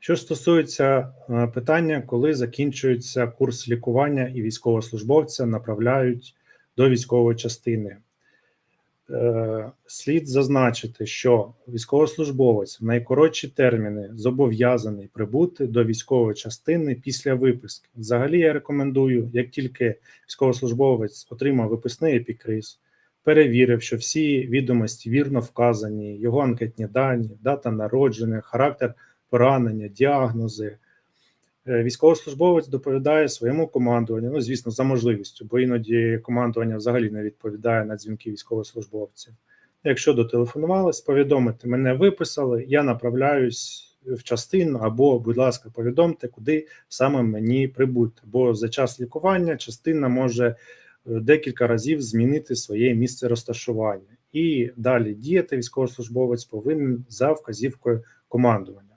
Що стосується е, питання, коли закінчується курс лікування і військовослужбовця направляють до військової частини. Е, Слід зазначити, що військовослужбовець в найкоротші терміни зобов'язаний прибути до військової частини після виписки. Взагалі, я рекомендую, як тільки військовослужбовець отримав виписний епікриз, перевірив, що всі відомості вірно вказані, його анкетні дані, дата народження, характер поранення, діагнози. Е, Військовослужбовець доповідає своєму командуванню, ну звісно, за можливістю, бо іноді командування взагалі не відповідає на дзвінки військовослужбовців. Якщо дотелефонувались, повідомити мене виписали, я направляюсь в частину, або, будь ласка, повідомте, куди саме мені прибути. Бо за час лікування частина може е, декілька разів змінити своє місце розташування. І далі діяти військовослужбовець повинен за вказівкою командування.